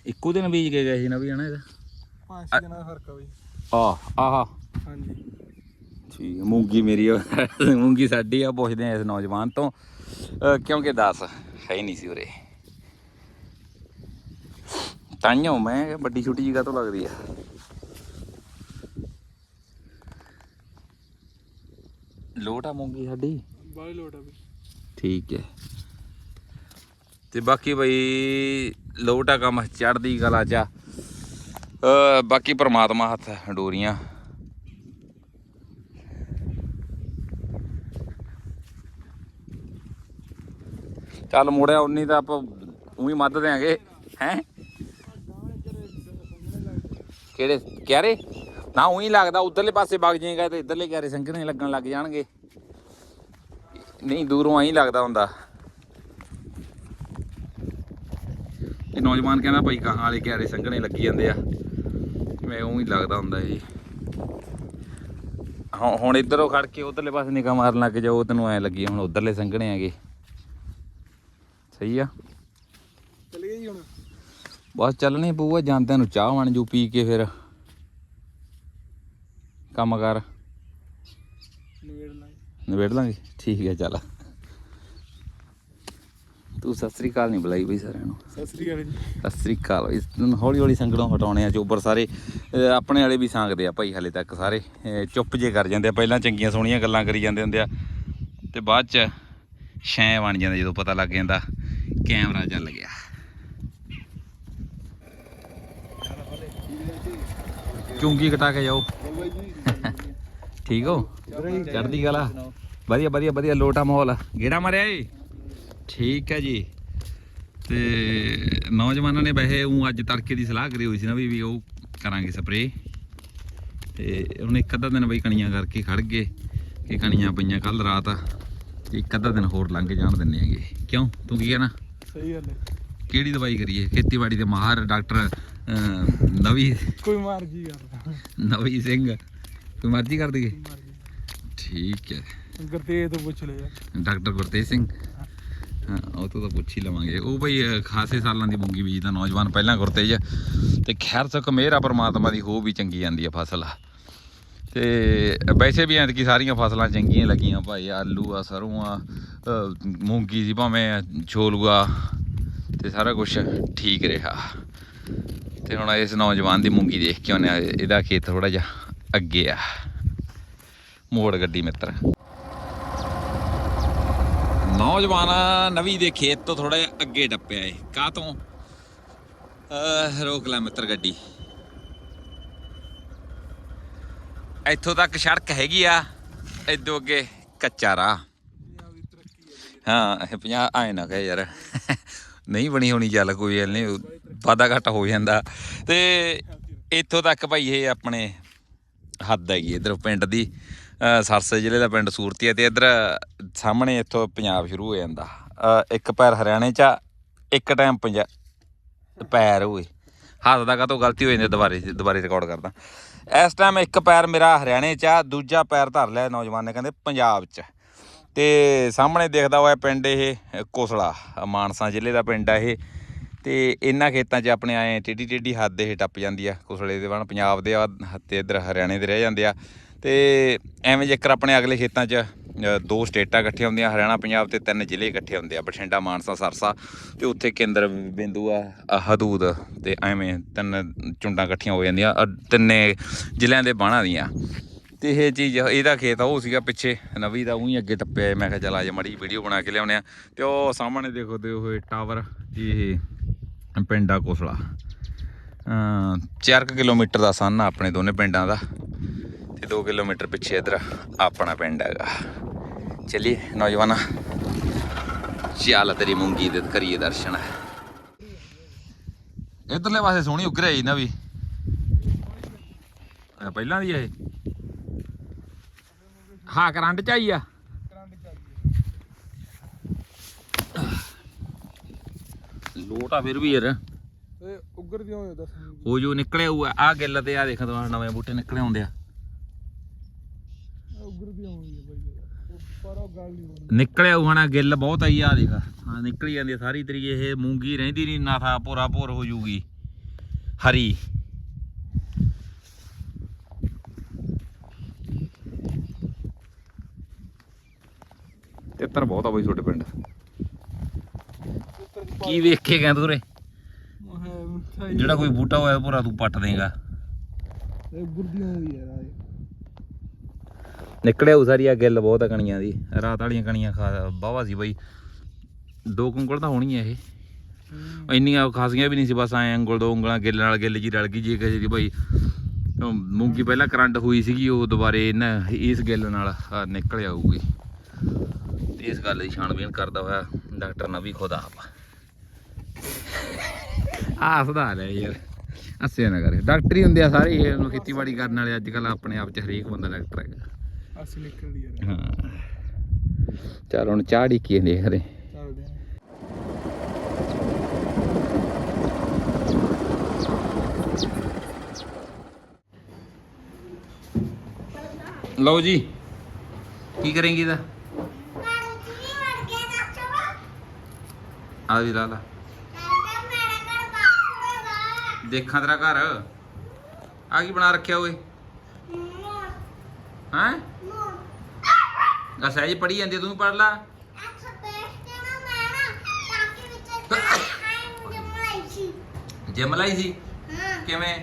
ਇੱਕੋ ਦਿਨ ਬੀਜ ਕੇ ਗਏ ਸੀ ਨਾ ਵੀ ਹਨਾ ਇਹਦਾ? ਪੰਜ ਛੇ ਦਿਨਾਂ ਦਾ ਫ਼ਰਕ ਆ ਬਈ। ਆਹ ਆਹ। ਹਾਂਜੀ। ਠੀਕ ਹੈ, ਮੂੰਗੀ ਮੇਰੀ ਆ, ਮੂੰਗੀ ਸਾਡੀ ਆ ਪੁੱਛਦੇ ਆ ਇਸ ਨੌਜਵਾਨ ਤੋਂ। ਅਹ ਕਿਉਂਕਿ ਦੱਸ ਹੈ ਹੀ ਨਹੀਂ ਸੀ ਉਰੇ। ਤਾਈਓ ਮੈਂ ਕਿਹਾ ਵੱਡੀ ਛੋਟੀ ਜਗ੍ਹਾ ਤੋਂ ਲੱਗਦੀ ਆ? ਲੋਟ ਆ ਮੂੰਗੀ ਸਾਡੀ? ਬਾਹਲੀ ਲੋਟ ਆ ਬਈ। ਠੀਕ ਹੈ। ਤੇ ਬਾਕੀ ਬਈ ਲੋਟਾ ਕੰਮ ਚੜਦੀ ਕਲਾ ਚ ਆ। ਅਹ ਬਾਕੀ ਪ੍ਰਮਾਤਮਾ ਹੱਥ ਡੋਰੀਆਂ। ਚੱਲ ਮੁੜਿਆ, ਉਨੀ ਤਾਂ ਆਪਾਂ ਉਹੀ ਮੱਧ ਦੇਾਂਗੇ ਹੈ? ਕਿਹੜੇ, ਕਿਆਰੇ? ਨਾ ਉਹੀ ਲੱਗਦਾ, ਉਧਰਲੇ ਪਾਸੇ ਵਗ ਜਾਏਗਾ ਤੇ ਇਧਰਲੇ ਕਿਆਰੇ ਸੰਘਣੇ ਲੱਗਣ ਲੱਗ ਜਾਣਗੇ। ਨਹੀਂ, ਦੂਰੋਂ ਆਈ ਲੱਗਦਾ ਹੁੰਦਾ। ਇਹ ਨੌਜਵਾਨ ਕਹਿੰਦਾ ਭਾਈ ਕਹਾਂ ਵਾਲੇ ਕਿਆਰੇ ਸੰਘਣੇ ਲੱਗੀ ਜਾਂਦੇ ਆ। ਮੈਂ ਉਂ ਹੀ ਲੱਗਦਾ ਹੁੰਦਾ ਜੀ। ਹੁਣ ਹੁਣ ਇੱਧਰੋਂ ਖੜ ਕੇ ਉਧਰਲੇ ਪਾਸੇ ਨਿਗਾਹ ਮਾਰਨ ਲੱਗ ਜਾਓ ਤੈਨੂੰ ਐ ਲੱਗੀ ਹੁਣ ਉਧਰਲੇ ਸੰਘਣੇ ਹੈਗੇ। ਸਹੀ ਆ? ਚੱਲ ਗਏ ਜੀ ਹੁਣ। ਬਸ ਚੱਲਣੀ ਪਊਗਾ ਜਾਂਦਿਆਂ ਨੂੰ ਚਾਹ ਬਣ ਜੂ ਪੀ ਕੇ ਫਿਰ। ਕੰਮ ਕਰ। ਨਵੇੜ ਲਾਂਗੇ। ਨਿਬੇੜ ਲਾਂਗੇ? ਠੀਕ ਹੈ ਚੱਲ। ਤੂੰ ਸਤਿ ਸ੍ਰੀ ਅਕਾਲ ਨਹੀਂ ਬੁਲਾਈ ਬਈ ਸਾਰਿਆਂ ਨੂੰ। ਸਤਿ ਸ੍ਰੀ ਅਕਾਲ ਜੀ। ਸਤਿ ਸ੍ਰੀ ਅਕਾਲ ਇਸ ਨੂੰ ਹੌਲੀ ਹੌਲੀ ਸੰਗਲੋਂ ਹਟਾਉਣੇ ਆ ਚੋਬਰ ਸਾਰੇ ਅਹ ਆਪਣੇ ਵਾਲੇ ਵੀ ਸੰਗਦੇ ਆ ਭਾਈ ਹਲੇ ਤੱਕ ਸਾਰੇ। ਅਹ ਚੁੱਪ ਜੇ ਕਰ ਜਾਂਦੇ ਆ ਪਹਿਲਾਂ ਚੰਗੀਆਂ ਸੋਹਣੀਆਂ ਗੱਲਾਂ ਕਰੀ ਜਾਂਦੇ ਹੁੰਦੇ ਆ ਤੇ ਬਾਅਦ ਚ ਸ਼ੈ ਬਣ ਜਾਂਦਾ ਜਦੋਂ ਪਤਾ ਲੱਗ ਜਾਂਦਾ ਕੈਮਰਾ ਚੱਲ ਗਿਆ। ਚੁੰਗੀ ਕਟਾ ਕੇ ਜਾਓ। ਠੀਕ ਹੋ? ਚੜਦੀ ਗਲਾ ਵਧੀਆ ਵਧੀਆ ਵਧੀਆ ਲੋਟਾ ਮਾਹੌਲ। ਗੇੜਾ ਮਾਰਿਆ ਏ? ਠੀਕ ਹੈ ਜੀ। ਤੇ ਨੌਜਵਾਨਾਂ ਨੇ ਵੈਸੇ ਉਹ ਅੱਜ ਤੜਕੇ ਦੀ ਸਲਾਹ ਕਰੀ ਹੋਈ ਸੀ ਨਾ ਵੀ ਵੀ ਉਹ ਕਰਾਂਗੇ ਸਪਰੇ ਤੇ ਹੁਣ ਇੱਕ ਅੱਧਾ ਦਿਨ ਬਈ ਕਣੀਆਂ ਕਰਕੇ ਖੜ ਗਏ ਕਿ ਕਣੀਆਂ ਪਈਆਂ ਕੱਲ ਰਾਤ। ਇੱਕ ਅੱਧਾ ਦਿਨ ਹੋਰ ਲੰਘ ਜਾਣ ਦਿੰਨੇ ਹੈਗੇ। ਕਿਉਂ? ਤੂੰ ਕੀ ਕਹਿਣਾ? ਸਹੀ ਗੱਲ ਹੈ। ਕਿਹੜੀ ਦਵਾਈ ਕਰੀਏ? ਖੇਤੀਬਾੜੀ ਦੇ ਮਾਹਰ ਡਾਕਟਰ ਨਵੀ ਕੋਈ ਮਾਰ ਜੀ ਕਰਦਾ। ਨਵੀ ਸਿੰਘ। ਕੋਈ ਮਰਜ਼ੀ ਕਰ ਦਈਏ? ਠੀਕ ਹੈ। ਗੁਰਤੇਜ ਤੋਂ ਪੁੱਛ ਲਿਆ। ਡਾਕਟਰ ਗੁਰਤੇਜ ਸਿੰਘ। ਹਾਂ, ਉਹ ਤੋਂ ਤਾਂ ਪੁੱਛ ਹੀ ਲਵਾਂਗੇ। ਉਹ ਬਈ ਖਾਸੇ ਸਾਲਾਂ ਦੀ ਮੂੰਗੀ ਬੀਜਦਾ ਨੌਜਵਾਨ ਪਹਿਲਾਂ ਗੁਰਤੇਜ ਤੇ ਖੈਰ ਸਕ ਮੇਰਾ ਪਰਮਾਤਮਾ ਦੀ, ਹੋ ਵੀ ਚੰਗੀ ਜਾਂਦੀ ਆ ਫਸਲ। ਤੇ ਵੈਸੇ ਵੀ ਐਤਕੀ ਸਾਰੀਆਂ ਫਸਲਾਂ ਚੰਗੀਆਂ ਲੱਗੀਆਂ ਭਾਈ। ਆਲੂ ਆ ਸਰੋਂ ਆ ਮੂੰਗੀ ਸੀ ਭਾਵੇਂ ਛੋਲੂਆ ਤੇ ਸਾਰਾ ਕੁਝ ਠੀਕ ਰਿਹਾ। ਤੇ ਹੁਣ ਇਸ ਨੌਜਵਾਨ ਦੀ ਮੂੰਗੀ ਦੇਖ ਕੇ ਉਹਨੇ ਇਹਦਾ ਖੇਤ ਥੋੜਾ ਜਿਹਾ ਅੱਗੇ ਆ। ਮੋੜ ਗੱਡੀ ਮਿੱਤਰ। ਨੌਜਵਾਨ ਨਵੀ ਦੇ ਖੇਤ ਤੋਂ ਥੋੜਾ ਜਿਹਾ ਅੱਗੇ ਡੱਪਿਆ ਏ। ਕਾਹ ਤੋਂ? ਰੋਕ ਲੈ ਮਿੱਤਰ ਗੱਡੀ। ਇੱਥੋਂ ਤੱਕ ਸੜਕ ਹੈਗੀ ਆ ਇਦੋਂ ਅੱਗੇ ਕੱਚਾ ਰਾਹ। ਹਾਂ, ਇਹ 50 ਆਏ ਨਾ ਕਹੇ ਯਾਰ। ਨਹੀਂ ਬਣੀ ਹੋਣੀ ਚੱਲ, ਕੋਈ ਗੱਲ ਨਹੀਂ, ਵਾਧਾ ਘਾਟਾ ਹੋ ਜਾਂਦਾ। ਤੇ ਇੱਥੋਂ ਤੱਕ ਭਾਈ ਇਹ ਆਪਣੇ ਹੱਦ ਹੈਗੀ ਇਧਰ ਪਿੰਡ ਦੀ। ਸਰਸੇ ਜ਼ਿਲ੍ਹੇ ਦਾ ਪਿੰਡ ਸੂਰਤੀ ਹੈ ਤੇ ਇੱਧਰ ਸਾਹਮਣੇ ਇੱਥੋਂ ਪੰਜਾਬ ਸ਼ੁਰੂ ਹੋ ਜਾਂਦਾ। ਇੱਕ ਪੈਰ ਹਰਿਆਣੇ ਚ ਆ, ਇੱਕ ਟਾਈਮ ਪੰਜਾਬ ਪੈਰ ਹੋਏ ਹੱਥ ਦਾ ਕਾਹਤੋਂ ਗਲਤੀ ਹੋ ਜਾਂਦੀ ਦੁਬਾਰੇ ਦੁਬਾਰੇ ਰਿਕਾਰਡ ਕਰਦਾ। ਇਸ ਟਾਈਮ ਇੱਕ ਪੈਰ ਮੇਰਾ ਹਰਿਆਣੇ ਚ ਆ ਦੂਜਾ ਪੈਰ ਧਰ ਲਿਆ ਨੌਜਵਾਨ ਨੇ ਕਹਿੰਦੇ ਪੰਜਾਬ ਚ। ਤੇ ਸਾਹਮਣੇ ਦੇਖਦਾ ਹੋਇਆ ਪਿੰਡ ਇਹ ਕੋਸਲਾ ਮਾਨਸਾ ਜ਼ਿਲ੍ਹੇ ਦਾ ਪਿੰਡ ਆ ਇਹ। ਤੇ ਇਹਨਾਂ ਖੇਤਾਂ 'ਚ ਆਪਣੇ ਆਏ ਟੇਢੀ ਟੇਢੀ ਹੱਦ ਇਹ ਟੱਪ ਜਾਂਦੀ ਆ। ਕੋਸਲੇ ਦੇ ਬਣ ਪੰਜਾਬ ਦੇ ਆ ਤੇ ਇੱਧਰ ਹਰਿਆਣੇ ਦੇ ਰਹਿ ਜਾਂਦੇ ਆ। ਤੇ ਐਵੇਂ ਜੇਕਰ ਆਪਣੇ ਅਗਲੇ ਖੇਤਾਂ 'ਚ ਦੋ ਸਟੇਟਾਂ ਇਕੱਠੀਆਂ ਹੁੰਦੀਆਂ ਹਰਿਆਣਾ ਪੰਜਾਬ ਤੇ ਤਿੰਨ ਜ਼ਿਲ੍ਹੇ ਇਕੱਠੇ ਹੁੰਦੇ ਆ ਬਠਿੰਡਾ ਮਾਨਸਾ ਸਰਸਾ ਤੇ ਉੱਥੇ ਕੇਂਦਰ ਬਿੰਦੂ ਆ ਹਦੂਦ ਤੇ ਐਵੇਂ ਤਿੰਨ ਚੁੰਡਾਂ ਇਕੱਠੀਆਂ ਹੋ ਜਾਂਦੀਆਂ ਅ, ਤਿੰਨੇ ਜ਼ਿਲ੍ਹਿਆਂ ਦੇ ਬਾਣਾ ਦੀਆਂ। ਤੇ ਇਹ ਚੀਜ਼ ਇਹਦਾ ਖੇਤ ਆ ਉਹ ਸੀਗਾ ਪਿੱਛੇ ਨਵੀ ਦਾ ਉਹੀ ਅੱਗੇ ਟੱਪਿਆ ਮੈਂ ਕਿਹਾ ਚੱਲ ਆ ਜਾ ਮੜੀ ਵੀਡੀਓ ਬਣਾ ਕੇ ਲਿਆਉਣੇ ਆ ਤੇ ਉਹ ਸਾਹਮਣੇ ਦੇਖੋ ਤੇ ਉਹ ਟਾਵਰ ਇਹ ਪਿੰਡਾ ਕੋਸਲਾ। ਅ 4 ਕਿਲੋਮੀਟਰ ਦਾ ਸਨ ਆ ਆਪਣੇ ਦੋਨੇ ਪਿੰਡਾਂ ਦਾ। ਤੇ 2 ਕਿਲੋਮੀਟਰ ਪਿੱਛੇ ਇਧਰ ਆਪਣਾ ਪਿੰਡ ਹੈਗਾ। ਚਲਿਏ ਨੌਜਵਾਨਾ। ਚੱਲ ਤੇਰੀ ਮੂੰਗੀ ਦੇ ਕਰੀਏ ਦਰਸ਼ਨ? ਇਧਰਲੇ ਪਾਸੇ ਸੋਹਣੀ ਉਗਰ ਆਈ ਨਾ ਵੀ। ਪਹਿਲਾਂ ਦੀ ਇਹ। ਹਾਂ ਕਰੰਟ ਚ ਆਈ ਆ। ਲੋਟ ਆ ਫਿਰ ਵੀ ਯਾਰ। ਉੱਗਰ ਦੀ ਹੋਏ ਦੱਸ ਉਹ ਜੋ ਨਿਕਲਿਆ ਹੋਊ ਆ। ਗਿੱਲ ਤੇ ਆ ਦੇਖ ਤੂੰ ਨਵੇਂ ਬੂਟੇ ਨਿਕਲੇ ਆਉਂਦੇ ਆ ਉੱਗਰ ਦੀ ਹੋਈ ਹੈ ਬਾਈ ਪਰ ਉਹ ਗੱਲ ਨਹੀਂ ਹੋਣੀ ਨਿਕਲਿਆ ਹੋਊ ਗਿੱਲ, ਬਹੁਤ ਆਈ ਆ ਦੇਖ। ਹਾਂ, ਨਿਕਲੀ ਜਾਂਦੀ ਆ ਸਾਰੀ ਤੇਰੀ ਇਹ ਮੂੰਗੀ ਰਹਿੰਦੀ ਨਹੀਂ, ਨਾ ਥਾ ਪੂਰਾ ਭੋਰ ਹੋ ਜੂਗੀ। ਹਰੀ। ਤਿੱਤਰ ਬਹੁਤ ਆ ਬਈ ਤੁਹਾਡੇ ਪਿੰਡ। ਕੀ ਵੇਖ ਕੇ ਕਹਿੰਦਾ ਤੁਰੇ? ਜਿਹੜਾ ਕੋਈ ਬੂਟਾ ਹੋਇਆ ਪੂਰਾ ਤੂੰ ਪੱਟ ਦੇਗਾ। ਤੇ ਹੋਈ ਹੈ ਰਾਏ ਨਿਕਲਿਆ ਉਹ ਸਾਰੀ ਆ ਗਿੱਲ ਬਹੁਤ ਆ ਕਣੀਆਂ ਦੀ, ਰਾਤ ਵਾਲੀਆਂ ਕਣੀਆਂ ਖਾ ਬਾਵਾ ਸੀ ਬਈ। ਦੋ ਕੁੰਗਲ ਤਾਂ ਹੋਣੀ ਆ ਇਹ। ਇੰਨੀਆਂ ਖਾਸੀਆਂ ਵੀ ਨਹੀਂ ਸੀ, ਬਸ ਐ ਉਂਗਲ ਦੋ ਉਂਗਲਾਂ, ਗਿੱਲ ਨਾਲ ਗਿੱਲ ਜੀ ਰਲ ਗਈ ਜੀ, ਕਿਸੇ ਦੀ ਬਈ ਮੂੰਗੀ ਪਹਿਲਾਂ ਕਰੰਟ ਹੋਈ ਸੀਗੀ, ਉਹ ਦੁਬਾਰੇ ਇਹਨਾਂ ਇਸ ਗਿੱਲ ਨਾਲ ਆਹ ਨਿਕਲ ਆਊਗੀ। ਤੇ ਇਸ ਗੱਲ ਦੀ ਛਾਣਬੀਨ ਕਰਦਾ ਹੋਇਆ ਡਾਕਟਰ ਨਵੀ ਖੁਦ ਆਪ। ਹੱਸਦਾ ਲੈ ਯਾਰ ਹੱਸਿਆ ਨਾ ਕਰੇ। ਡਾਕਟਰ ਹੀ ਹੁੰਦੇ ਆ ਸਾਰੇ ਇਹਨੂੰ ਖੇਤੀਬਾੜੀ ਕਰਨ ਵਾਲੇ, ਅੱਜ ਕੱਲ ਆਪਣੇ ਆਪ ਚ ਹਰੇਕ ਬੰਦਾ ਡਾਕਟਰ ਹੈਗਾ। ਅਸ ਨਿਕਲਦੀ ਹੈ ਹਾਂ। ਚਲ ਹੁਣ ਚਾੜੀ ਕੀ ਦੇਖ ਰਹੇ ਚੱਲਦੇ ਆ। ਲਓ ਜੀ। ਕੀ ਕਰੇਂਗੀ ਇਹਦਾ? ਆ ਵੀ ਲਾ ਲਾ। ਦੇਖਾਂ ਤੇਰਾ ਘਰ। ਆ ਕੀ ਬਣਾ ਰੱਖਿਆ ਓਏ? ਹਾਂ? ਆ ਸਹਿਜ ਪੜੀ ਜਾਂਦੀ ਆ, ਤੂੰ ਪੜ ਲਾ। ਜਿਮ ਲਾਈ ਸੀ। ਕਿਵੇਂ?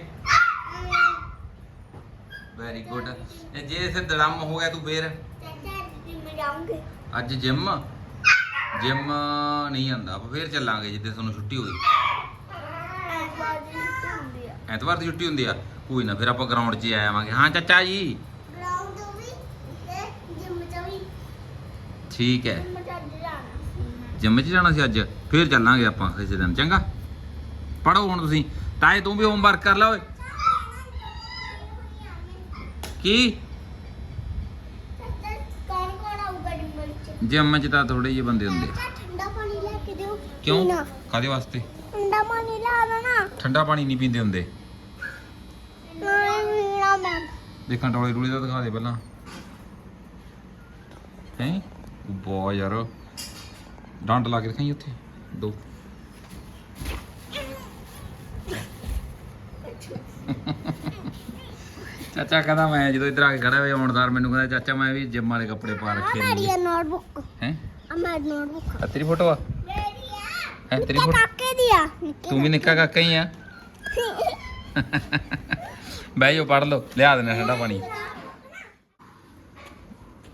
ਵੈਰੀ ਗੁੱਡ ਜੇ ਇਸੇ ਦੜਮ ਹੋ ਗਿਆ ਤੂੰ ਫੇਰ? ਅੱਜ ਜਿਮ? ਜਿਮ ਨਹੀਂ ਆਂਦਾ ਆਪਾਂ ਫੇਰ ਚੱਲਾਂਗੇ ਜਿੱਦੇ ਤੁਹਾਨੂੰ ਛੁੱਟੀ ਹੋਈ ਐਤਵਾਰ ਦੀ ਛੁੱਟੀ ਹੁੰਦੀ ਆ। ਕੋਈ ਨਾ ਫਿਰ ਆਪਾਂ ਗਰਾਊਂਡ 'ਚ ਹੀ ਆਵਾਂਗੇ। ਹਾਂ ਚਾਚਾ ਜੀ। ਠੀਕ ਹੈ। ਜਿਮ 'ਚ ਜਾਣਾ ਸੀ ਅੱਜ? ਫੇਰ ਚੱਲਾਂਗੇ ਆਪਾਂ ਕਿਸੇ ਦਿਨ ਚੰਗਾ? ਪੜੋ ਹੁਣ ਤੁਸੀਂ। ਤਾਏ ਤੂੰ ਵੀ ਹੋਮਵਰਕ ਕਰ ਲੈ ਓਏ। ਕੀ? ਜਿਮ 'ਚ? ਤਾਂ ਥੋੜੇ ਜਿਹੇ ਬੰਦੇ ਹੁੰਦੇ। ਆ। ਠੰਡਾ ਪਾਣੀ ਲੈ ਕੇ ਦਿਓ। ਕਿਉਂ? ਪੀਣਾ। ਕਾਦੇ ਵਾਸਤੇ? ਠੰਡਾ ਪਾਣੀ ਲਿਆ ਦੋ ਨਾ। ਠੰਡਾ ਪਾਣੀ ਨਹੀਂ ਪੀਂਦੇ ਹੁੰਦੇ। ਨਹੀਂ ਪੀਣਾ ਮੈਂ। ਦੇਖਾਂ ਟੋਲੇ ਟੂਲੇ ਦਾ ਦਿਖਾ ਦੇ ਪਹਿਲਾਂ। ਹੈ? ਬਹੁਤ ਯਾਰ। ਡੰਡ ਲਾ ਕੇ ਦਿਖਾਈ ਉੱਥੇ। ਦੋ। ਚਾਚਾ ਕਹਿੰਦਾ ਮੈਂ ਜਦੋਂ ਇੱਧਰ ਆ ਕੇ ਖੜਾ ਹੋਇਆ ਆਉਣਦਾਰ ਮੈਨੂੰ ਕਹਿੰਦਾ ਚਾਚਾ ਮੈਂ ਵੀ ਜਿਮ ਵਾਲੇ ਕੱਪੜੇ ਪਾ ਰੱਖੇ ਮੇਰੀ ਨੇ। ਨੋਟਬੁੱਕ ਹੈ? ਮੇਰੀ ਨੋਟਬੁੱਕ ਆ ਤੇਰੀ ਫੋਟੋ ਆ? ਮੇਰੀ ਆ। ਹੈ ਤੇਰੀ ਫੋਟੋ ਕਾਕੇ ਦੀ ਆ। ਤੂੰ ਵੀ ਨਿੱਕਾ ਕਾਕਾ ਹੀ ਆ। ਬਹਿ ਜਾਓ ਪੜ ਲਓ। ਲਿਆ ਦੇਣਾ ਠੰਡਾ ਪਾਣੀ।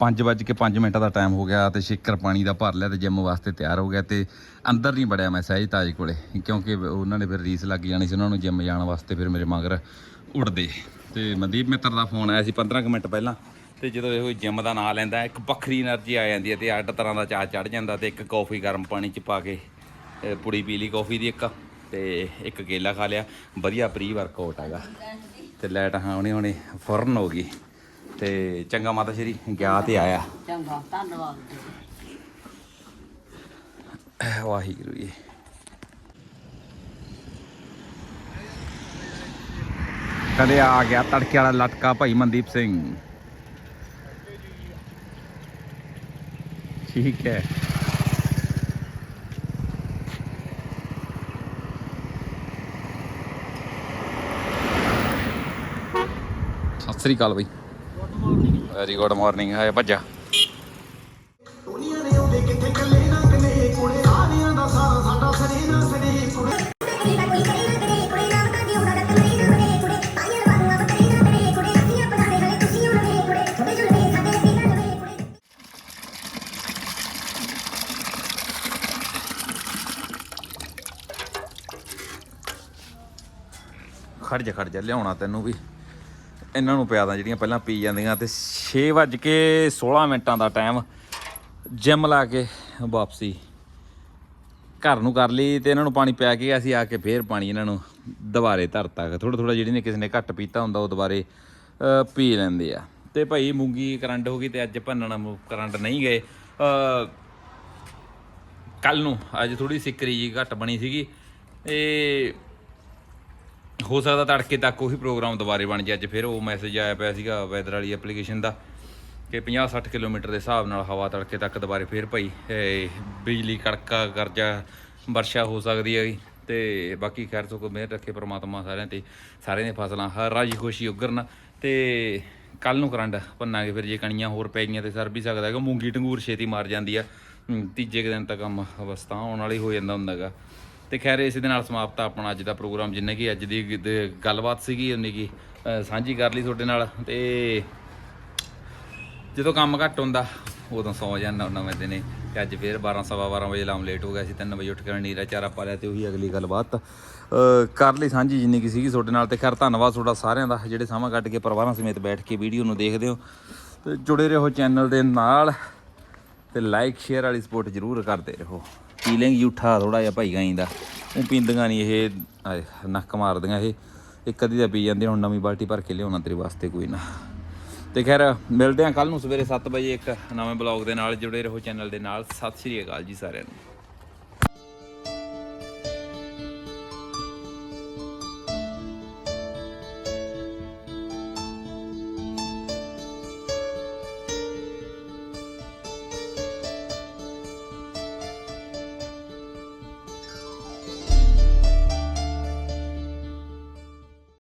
5:05 ਮਿੰਟ ਦਾ ਟਾਈਮ ਹੋ ਗਿਆ ਤੇ ਸ਼ੇਕਰ ਪਾਣੀ ਦਾ ਭਰ ਲਿਆ ਤੇ ਜਿੰਮ ਵਾਸਤੇ ਤਿਆਰ ਹੋ ਗਿਆ ਤੇ ਅੰਦਰ ਨਹੀਂ ਬੜਿਆ ਮੈਂ ਸਹਿਜ ਤਾਜ ਕੋਲੇ, ਕਿਉਂਕਿ ਉਹਨਾਂ ਨੇ ਫਿਰ ਰੀਸ ਲੱਗ ਜਾਣੀ ਸੀ, ਉਹਨਾਂ ਨੂੰ ਜਿੰਮ ਜਾਣ ਵਾਸਤੇ ਫਿਰ ਮੇਰੇ ਮਗਰ ਉੜਦੇ ਤੇ ਮਨਦੀਪ ਮਿੱਤਰ ਦਾ ਫੋਨ ਆਇਆ ਸੀ 15 ਮਿੰਟ ਪਹਿਲਾਂ, ਤੇ ਜਦੋਂ ਇਹੋ ਜਿੰਮ ਦਾ ਨਾਂ ਲੈਂਦਾ, ਇੱਕ ਵੱਖਰੀ એનર્ਜੀ ਆ ਜਾਂਦੀ ਹੈ ਤੇ ਅੱਡ ਤਰ੍ਹਾਂ ਦਾ ਚਾਹ ਚੜ ਜਾਂਦਾ ਤੇ ਇੱਕ ਕੌਫੀ ਗਰਮ ਪਾਣੀ ਚ ਪਾ ਕੇ ਪੁੜੀ ਪੀ ਲਈ ਕੌਫੀ ਦੀ ਇੱਕ, ਤੇ ਇੱਕ ਕੇਲਾ ਖਾ ਲਿਆ। ਵਧੀਆ ਪ੍ਰੀ ਵਰਕਆਊਟ ਹੈਗਾ। ਤੇ ਲੈਟ ਹਾਂ ਹੁਣੇ ਹੁਣੇ ਫੁਰਨ ਹੋ ਗਈ। ਤੇ ਚੰਗਾ ਮਾਤਾ ਸ਼੍ਰੀ ਗਿਆ ਤੇ ਆਇਆ। ਚੰਗਾ ਧੰਨਵਾਦ ਵਾਹਿਗੁਰੂ ਜੀ। ਕਦੇ ਆ ਗਿਆ ਤੜਕੇ ਵਾਲਾ ਲਟਕਾ ਭਾਈ ਮਨਦੀਪ ਸਿੰਘ। ਠੀਕ ਹੈ। ਸਤਿ ਸ੍ਰੀ ਅਕਾਲ ਬਈ। ਵੈਰੀ ਗੁੱਡ ਮਾਰਨਿੰਗ ਹਾਏ ਭੱਜਾ। ਖੜ ਜਾ ਖੜ ਜਾ ਲਿਆਉਣਾ ਤੈਨੂੰ ਵੀ। ਇਹਨਾਂ ਨੂੰ ਪਿਆਦਾ ਜਿਹੜੀਆਂ ਪਹਿਲਾਂ ਪੀ ਜਾਂਦੀਆਂ ਤੇ 6 ਵੱਜ ਕੇ 16 ਮਿੰਟਾਂ ਦਾ ਟਾਈਮ ਜਿਮ ਲਾ ਕੇ ਵਾਪਸੀ। ਘਰ ਨੂੰ ਕਰ ਲਈ ਤੇ ਇਹਨਾਂ ਨੂੰ ਪਾਣੀ ਪਿਆ ਕੇ ਅਸੀਂ ਆ ਕੇ ਫੇਰ ਪਾਣੀ ਇਹਨਾਂ ਨੂੰ ਦੁਬਾਰੇ ਧਰਤਾ ਥੋੜਾ ਥੋੜਾ ਜਿਹੜੀ ਨੇ ਕਿਸੇ ਨੇ ਘੱਟ ਪੀਤਾ ਹੁੰਦਾ ਉਹ ਦੁਬਾਰੇ ਪੀ ਲੈਂਦੇ ਆ। ਤੇ ਭਾਈ ਮੂੰਗੀ ਕਰੰਟ ਹੋ ਗਈ ਤੇ ਅੱਜ ਭੰਨਣਾ ਕਰੰਟ ਨਹੀਂ ਗਏ। ਕੱਲ ਨੂੰ ਅੱਜ ਥੋੜੀ ਸਿੱਕਰੀ ਜੀ ਘੱਟ ਬਣੀ ਸੀਗੀ। ਇਹ ਹੋ ਸਕਦਾ ਤੜਕੇ ਤੱਕ ਉਹੀ ਪ੍ਰੋਗਰਾਮ ਦੁਬਾਰੇ ਬਣ ਜਾਏ, ਅੱਜ ਫਿਰ ਉਹ ਮੈਸੇਜ ਆਇਆ ਪਿਆ ਸੀਗਾ ਵੈਦਰ ਵਾਲੀ ਐਪਲੀਕੇਸ਼ਨ ਦਾ ਕਿ 50-60 ਕਿਲੋਮੀਟਰ ਦੇ ਹਿਸਾਬ ਨਾਲ ਹਵਾ ਤੜਕੇ ਤੱਕ ਦੁਬਾਰੇ ਫਿਰ ਭਾਈ ਬਿਜਲੀ ਕੜਕਾ ਕਰਜ਼ਾ ਵਰਸ਼ਾ ਹੋ ਸਕਦੀ ਹੈ ਤੇ ਬਾਕੀ ਖੈਰ ਤੋਂ ਕੋ ਮਿਹਰ ਰੱਖੇ ਪ੍ਰਮਾਤਮਾ ਸਾਰਿਆਂ ਤੇ, ਸਾਰਿਆਂ ਦੀਆਂ ਫਸਲਾਂ ਹਰ ਰਾਜੀ ਖੁਸ਼ੀ ਉਗਰਨ ਤੇ ਕੱਲ ਨੂੰ ਕਰੰਟ ਭੰਨਾਂਗੇ ਫਿਰ ਜੇ ਕਣੀਆਂ ਹੋਰ ਪੈ ਗਈਆਂ ਤੇ ਸਰ ਵੀ ਸਕਦਾ ਹੈਗਾ ਮੂੰਗੀ ਟੰਗੂਰ ਛੇਤੀ ਮਾਰ ਜਾਂਦੀ ਆ। ਤੀਜੇ ਕੁ ਦਿਨ ਤੱਕ ਕੰਮ ਅਵਸਥਾ ਆਉਣ ਵਾਲੀ ਹੋ ਜਾਂਦਾ ਹੁੰਦਾਗਾ। ਤੇ ਖੈਰ ਇਸੇ ਦੇ ਨਾਲ ਸਮਾਪਤ ਆਪਣਾ ਅੱਜ ਦਾ ਪ੍ਰੋਗਰਾਮ, ਜਿੰਨੇ ਕੀ ਅੱਜ ਦੀ ਗ- ਗੱਲਬਾਤ ਸੀਗੀ ਉਹਨੇ ਕੀ ਸਾਂਝੀ ਕਰ ਲਈ ਤੁਹਾਡੇ ਨਾਲ ਤੇ ਜਦੋਂ ਕੰਮ ਘੱਟ ਹੁੰਦਾ, ਉਦੋਂ ਸੌ ਜਾਂਦਾ ਹੁੰਦਾ ਮੈਂ ਦਿਨੇ ਤੇ ਅੱਜ ਫੇਰ 12 ਸਵਾ 12 ਵਜੇ ਲਾਮ ਲੇਟ ਹੋ ਗਿਆ ਸੀ 3 ਵਜੇ ਉੱਠ ਕੇ ਨੀਰਾ ਚਾਰਾ ਪਾ ਲਿਆ ਤੇ ਉਹੀ ਅਗਲੀ ਗੱਲਬਾਤ। ਕਰ ਲਈ ਸਾਂਝੀ ਜਿੰਨੀ ਕੀ ਸੀਗੀ ਤੁਹਾਡੇ ਨਾਲ ਤੇ ਖੈਰ ਧੰਨਵਾਦ ਤੁਹਾਡਾ ਸਾਰਿਆਂ ਦਾ, ਜਿਹੜੇ ਸਮਾਂ ਕੱਢ ਕੇ ਪਰਿਵਾਰਾਂ ਸਮੇਤ ਬੈਠ ਕੇ ਵੀਡੀਓ ਨੂੰ ਦੇਖਦੇ ਹੋ। ਤੇ ਜੁੜੇ ਰਹੋ ਚੈਨਲ ਦੇ ਨਾਲ ਤੇ ਲਾਈਕ ਸ਼ੇਅਰ ਵਾਲੀ ਸਪੋਰਟ ਜ਼ਰੂਰ ਕਰਦੇ ਰਹੋ। ਪੀ ਲੈਂਗੇ ਝੂਠਾ ਥੋੜਾ ਜਿਹਾ ਭਾਈ ਗਾਈ ਦਾ। ਉਹ ਪੀਂਦੀਆਂ ਨਹੀਂ ਇਹ ਨੱਕ ਮਾਰਦੀਆਂ ਇਹ। ਇੱਕ ਅੱਧੀ ਦਾ ਪੀ ਜਾਂਦੇ, ਹੁਣ ਨਵੀਂ ਬਾਲਟੀ ਭਰ ਕੇ ਲਿਆਉਣਾ ਤੇਰੇ ਵਾਸਤੇ ਕੋਈ ਨਾ। ਤੇ ਖੈਰ, ਮਿਲਦੇ ਹਾਂ ਕੱਲ ਨੂੰ ਸਵੇਰੇ 7 ਵਜੇ ਇੱਕ ਨਵੇਂ ਬਲੌਗ ਦੇ ਨਾਲ, ਜੁੜੇ ਰਹੋ ਚੈਨਲ ਦੇ ਨਾਲ। ਸਤਿ ਸ਼੍ਰੀ ਅਕਾਲ ਜੀ ਸਾਰਿਆਂ ਨੂੰ।